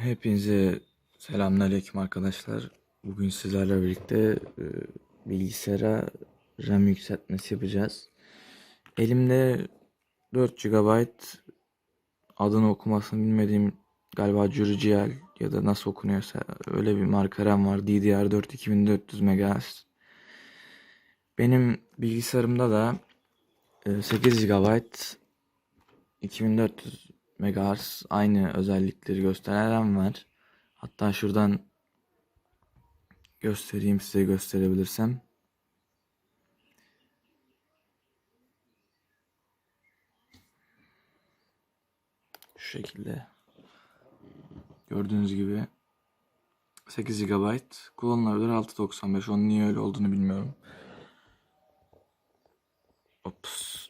Hepinize selamünaleyküm arkadaşlar. Bugün sizlerle birlikte e, bilgisayara RAM yükseltmesi yapacağız. Elimde 4 GB adını okumasını bilmediğim galiba Jurigel ya da nasıl okunuyorsa öyle bir marka RAM var. DDR4 2400 MHz. Benim bilgisayarımda da e, 8 GB 2400 MHz aynı özellikleri gösteren RAM var. Hatta şuradan göstereyim size gösterebilirsem. Şu şekilde. Gördüğünüz gibi 8 GB kullanılabilir 6.95 onun niye öyle olduğunu bilmiyorum. Ops.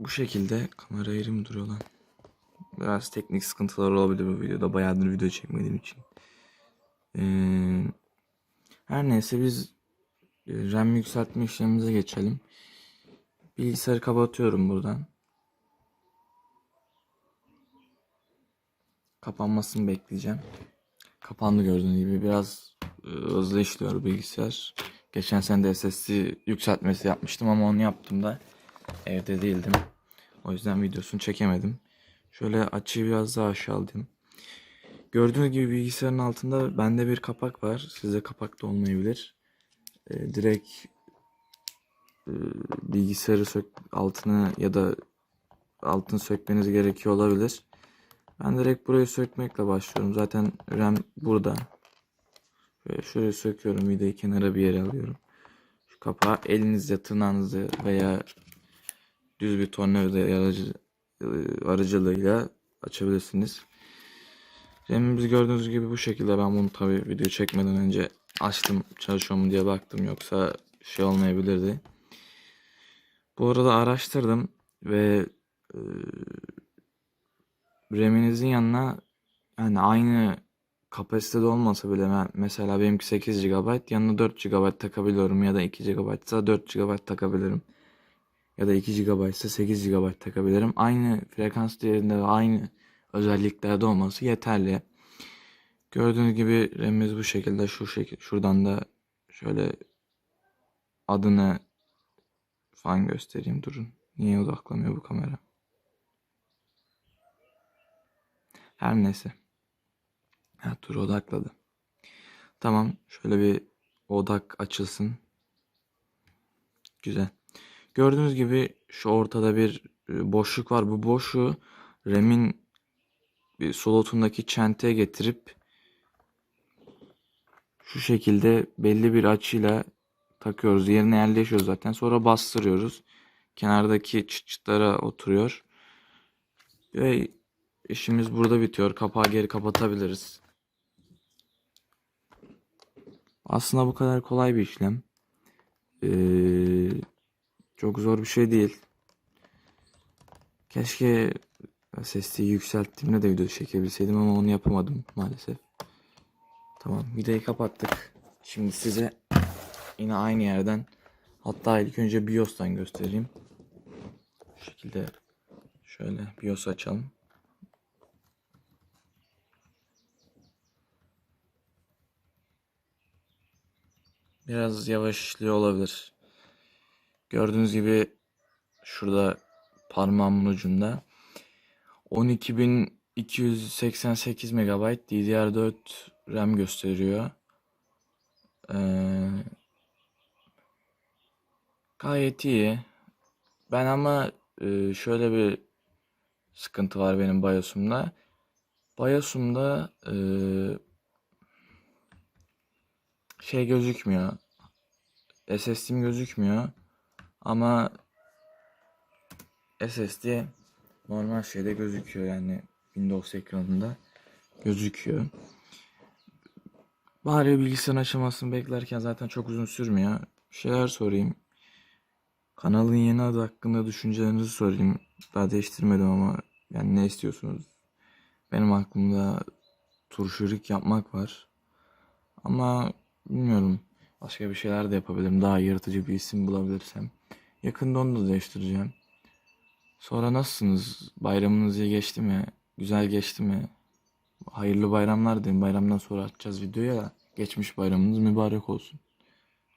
Bu şekilde kamera ayrı mı duruyor lan? Biraz teknik sıkıntılar olabilir bu videoda. Bayağıdır video çekmediğim için. Ee, her neyse biz e, RAM yükseltme işlemimize geçelim. Bilgisayarı kapatıyorum buradan. Kapanmasını bekleyeceğim. Kapandı gördüğünüz gibi. Biraz e, hızlı işliyor bilgisayar. Geçen sene de SSD yükseltmesi yapmıştım ama onu yaptığımda evde değildim. O yüzden videosunu çekemedim. Şöyle açıyı biraz daha aşağı alayım. Gördüğünüz gibi bilgisayarın altında bende bir kapak var. Sizde kapak da olmayabilir. Ee, direkt e, bilgisayarı sök altını ya da altını sökmeniz gerekiyor olabilir. Ben direkt burayı sökmekle başlıyorum. Zaten RAM burada. Şöyle şurayı söküyorum. Videoyu kenara bir yere alıyorum. Şu kapağı elinizle tırnağınızla veya düz bir tornavida aracı, e, aracılığıyla açabilirsiniz. RAM'imizi gördüğünüz gibi bu şekilde ben bunu tabi video çekmeden önce açtım çalışıyor mu diye baktım yoksa şey olmayabilirdi. Bu arada araştırdım ve e, RAM'inizin yanına yani aynı kapasitede olmasa bile ben, mesela benimki 8 GB yanına 4 GB takabiliyorum ya da 2 GB ise 4 GB takabilirim ya da 2 GB ise 8 GB takabilirim. Aynı frekans değerinde ve aynı özelliklerde olması yeterli. Gördüğünüz gibi RAM'imiz bu şekilde şu şekil şuradan da şöyle adını falan göstereyim durun. Niye odaklamıyor bu kamera? Her neyse. Ha, dur odakladı. Tamam şöyle bir odak açılsın. Güzel. Gördüğünüz gibi şu ortada bir e, boşluk var. Bu boşluğu RAM'in bir slotundaki çenteye getirip şu şekilde belli bir açıyla takıyoruz. Yerine yerleşiyor zaten. Sonra bastırıyoruz. Kenardaki çıt çıtlara oturuyor. Ve işimiz burada bitiyor. Kapağı geri kapatabiliriz. Aslında bu kadar kolay bir işlem. Ee, çok zor bir şey değil. Keşke sesliği yükselttiğimde de video çekebilseydim ama onu yapamadım maalesef. Tamam videoyu kapattık. Şimdi size yine aynı yerden hatta ilk önce BIOS'tan göstereyim. Şu şekilde şöyle BIOS açalım. Biraz yavaş olabilir. Gördüğünüz gibi şurada parmağımın ucunda 12288 MB DDR4 RAM gösteriyor. Ee, gayet iyi. Ben ama e, şöyle bir sıkıntı var benim BIOS'umda. BIOS'umda e, şey gözükmüyor. SSD'm gözükmüyor. Ama SSD normal şeyde gözüküyor yani Windows ekranında gözüküyor. Bari bilgisayarın açılmasını beklerken zaten çok uzun sürmüyor. Bir şeyler sorayım. Kanalın yeni adı hakkında düşüncelerinizi sorayım. Daha değiştirmedim ama yani ne istiyorsunuz? Benim aklımda turşurik yapmak var. Ama bilmiyorum. Başka bir şeyler de yapabilirim. Daha yaratıcı bir isim bulabilirsem. Yakında onu da değiştireceğim. Sonra nasılsınız? Bayramınız iyi geçti mi? Güzel geçti mi? hayırlı bayramlar deyin. Bayramdan sonra atacağız videoya. Geçmiş bayramınız mübarek olsun.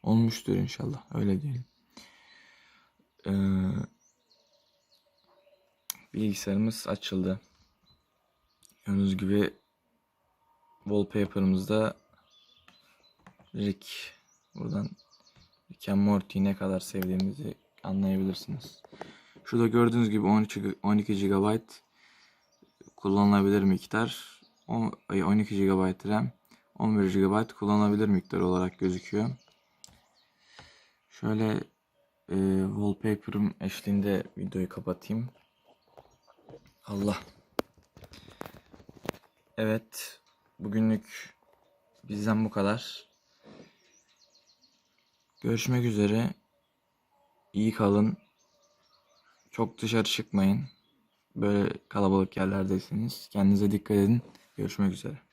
Olmuştur inşallah. Öyle diyelim. Ee, bilgisayarımız açıldı. Gördüğünüz gibi wallpaper'ımızda Rick. Buradan Rick and Morty'yi ne kadar sevdiğimizi anlayabilirsiniz. Şurada gördüğünüz gibi 12, 12 GB kullanılabilir miktar. O- ay, 12 GB RAM, 11 GB kullanılabilir miktar olarak gözüküyor. Şöyle e, wallpaper'ım eşliğinde videoyu kapatayım. Allah. Evet. Bugünlük bizden bu kadar. Görüşmek üzere. İyi kalın. Çok dışarı çıkmayın. Böyle kalabalık yerlerdeyseniz kendinize dikkat edin. Görüşmek üzere.